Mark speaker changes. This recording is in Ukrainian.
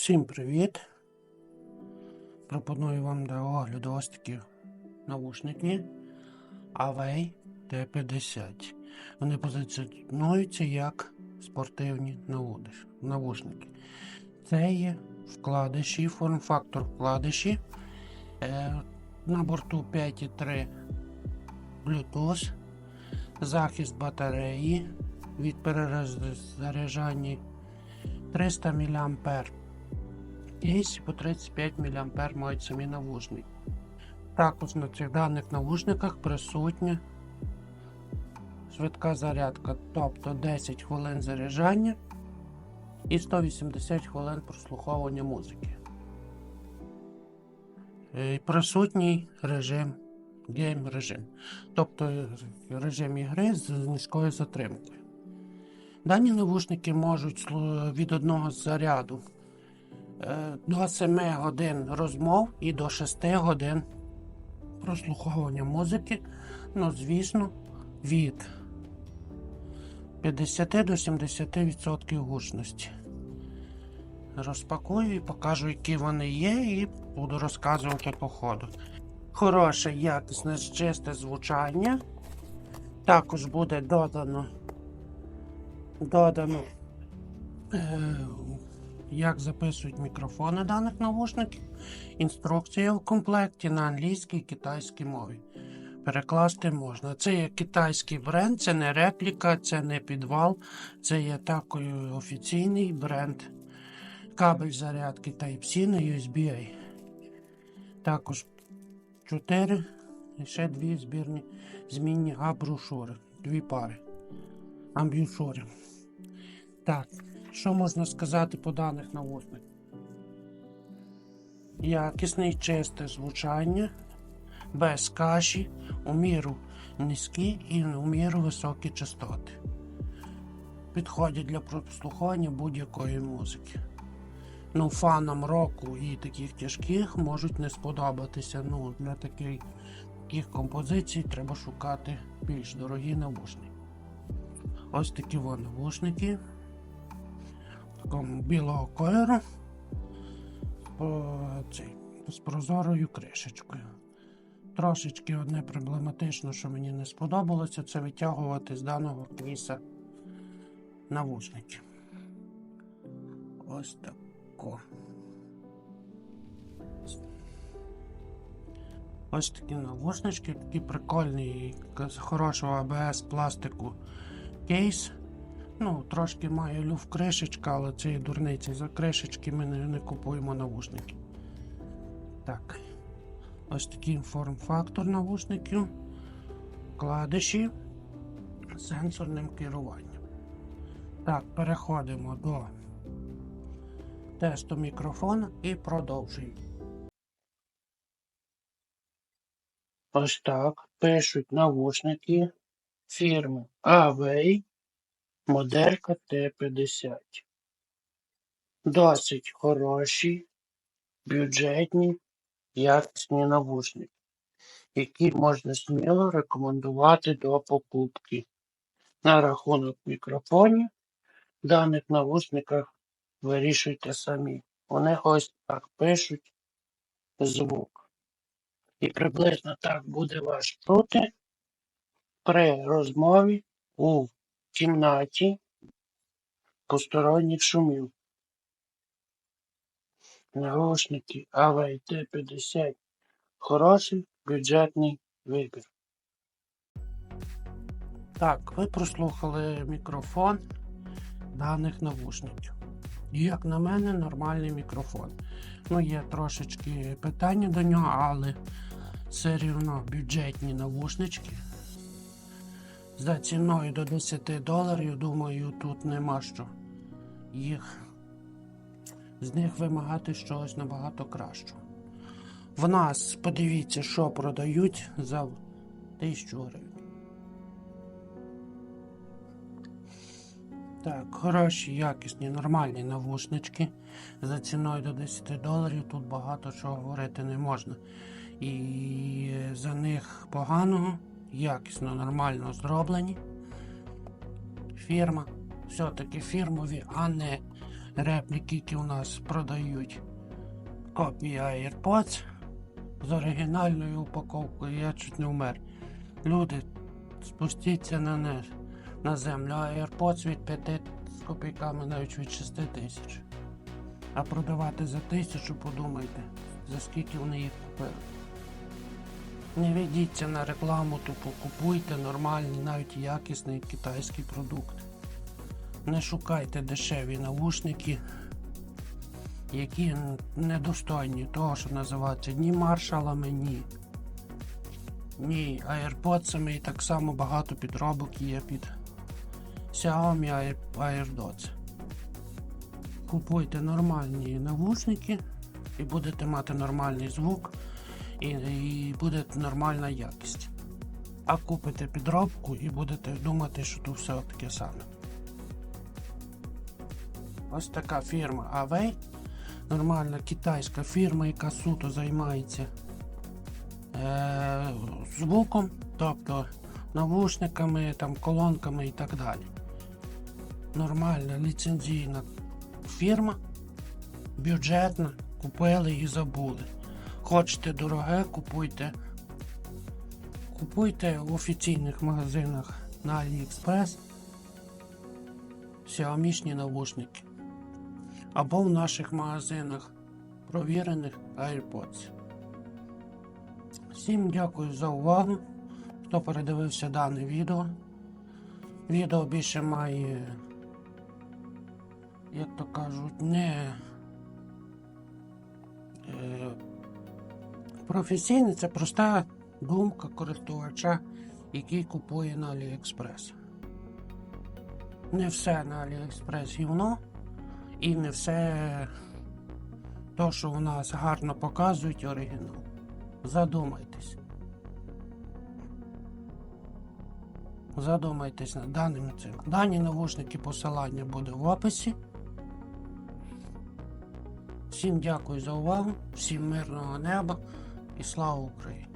Speaker 1: Всім привіт! Пропоную вам до огляду ось такі навушники Avei T50. Вони позиціонуються як спортивні навушники. Це є вкладиші, форм-фактор вкладиші. Е, на борту 5.3 Bluetooth, захист батареї від перезаряджання 300 мА. Кейс по 35 мА мають самі навушники. Також на цих даних навушниках присутня швидка зарядка, тобто 10 хвилин заряджання і 180 хвилин прослуховування музики. Е, Присутній режим, гейм режим, тобто режим ігри з низькою затримкою. Дані навушники можуть від одного заряду до 7 годин розмов і до 6 годин прослуховування музики. Ну, звісно, від 50 до 70% гучності. Розпакую і покажу, які вони є, і буду розказувати по ходу. Хороше, якісне, чисте звучання. Також буде додано додано, е, як записують мікрофони даних навушників, інструкція в комплекті на англійській і китайській мові. Перекласти можна. Це є китайський бренд, це не репліка, це не підвал, це є такий офіційний бренд. Кабель зарядки Type-C на USB-A. Також 4 і ще дві збірні змінні абрушури. Дві пари. Амбюшури. Так, що можна сказати по даних навушниках? Якісне і чисте звучання, без каші, у міру низькі і у міру високі частоти. Підходять для прослуховування будь-якої музики. Ну, фанам року і таких тяжких можуть не сподобатися. Ну, для таких, таких композицій треба шукати більш дорогі навушники. Ось такі вон навушники такому білого кольору по, цей, з прозорою кришечкою. Трошечки одне проблематично, що мені не сподобалося, це витягувати з даного кейса навушники. Ось тако. Ось такі навушнички, такі прикольні, з хорошого АБС пластику кейс. Ну, трошки має люф кришечка, але це є дурниці. За кришечки ми не, не купуємо навушники. Так. Ось такий форм-фактор навушників. Вкладиші з сенсорним керуванням. Так, переходимо до тесту мікрофона і продовжуємо. Ось так пишуть навушники фірми Avei моделька Т-50. Досить хороші, бюджетні, якісні навушники, які можна сміло рекомендувати до покупки. На рахунок мікрофонів в даних навушниках вирішуйте самі. Вони ось так пишуть звук. І приблизно так буде вас чути при розмові у кімнаті посторонніх шумів. Наушники Avei T50 хороший бюджетний вибір. Так, ви прослухали мікрофон даних навушників. І, Як на мене, нормальний мікрофон. Ну, є трошечки питання до нього, але все рівно бюджетні навушнички. За ціною до 10 доларів, думаю, тут нема що їх з них вимагати щось набагато кращого. В нас подивіться, що продають за 1000 гривень. Так, хороші, якісні, нормальні навушнички. За ціною до 10 доларів тут багато чого говорити не можна. І за них поганого, якісно, нормально зроблені. Фірма. Все-таки фірмові, а не репліки, які у нас продають. Копія AirPods з оригінальною упаковкою. Я чуть не вмер. Люди, спустіться на не, на землю, AirPods від 5 з копійками навіть від 6 тисяч. А продавати за тисячу, подумайте, за скільки вони їх купили. Не ведіться на рекламу, тупо купуйте нормальний, навіть якісний китайський продукт. Не шукайте дешеві наушники, які недостойні того, що називаються ні маршалами, ні. Ні, AirPods і так само багато підробок є під Xiaomi Air- AirDots. Купуйте нормальні навушники і будете мати нормальний звук і, і буде нормальна якість. А купите підробку і будете думати, що тут все таке саме. Ось така фірма Away. Нормальна китайська фірма, яка суто займається е, звуком, тобто навушниками, там, колонками і так далі. Нормальна ліцензійна фірма, бюджетна, купили і забули. Хочете дороге, купуйте. Купуйте в офіційних магазинах на AliExpress Xiaomi навушники. Або в наших магазинах провірених AirPods. Всім дякую за увагу, хто передивився дане відео. Відео більше має, як то кажуть, не е, професійне, це проста думка користувача, який купує на AliExpress. Не все на AliExpress гівно, і не все то, що у нас гарно показують оригінал. Задумайтесь. Задумайтесь над даним цим. Дані навушники посилання буде в описі. Всім дякую за увагу, всім мирного неба і слава Україні!